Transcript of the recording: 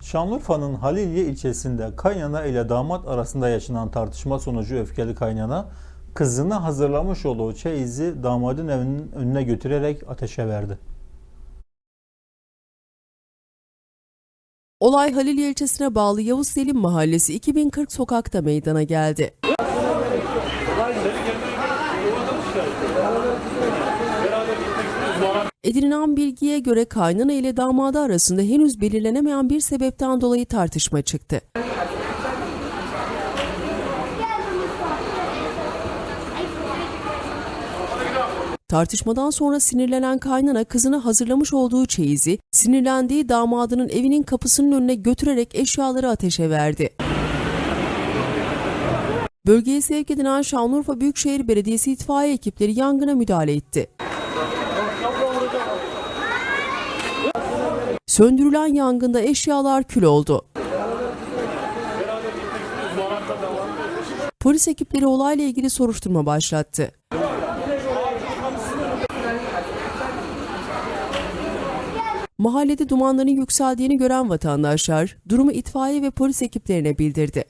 Şanlıurfa'nın Halilye ilçesinde kaynana ile damat arasında yaşanan tartışma sonucu öfkeli kaynana kızına hazırlamış olduğu çeyizi damadın evinin önüne götürerek ateşe verdi. Olay Halilye ilçesine bağlı Yavuz Selim Mahallesi 2040 sokakta meydana geldi. Edinilen bilgiye göre kaynana ile damadı arasında henüz belirlenemeyen bir sebepten dolayı tartışma çıktı. Tartışmadan sonra sinirlenen kaynana kızına hazırlamış olduğu çeyizi sinirlendiği damadının evinin kapısının önüne götürerek eşyaları ateşe verdi. Bölgeye sevk edilen Şanlıurfa Büyükşehir Belediyesi itfaiye ekipleri yangına müdahale etti. Söndürülen yangında eşyalar kül oldu. Polis ekipleri olayla ilgili soruşturma başlattı. Mahallede dumanların yükseldiğini gören vatandaşlar durumu itfaiye ve polis ekiplerine bildirdi.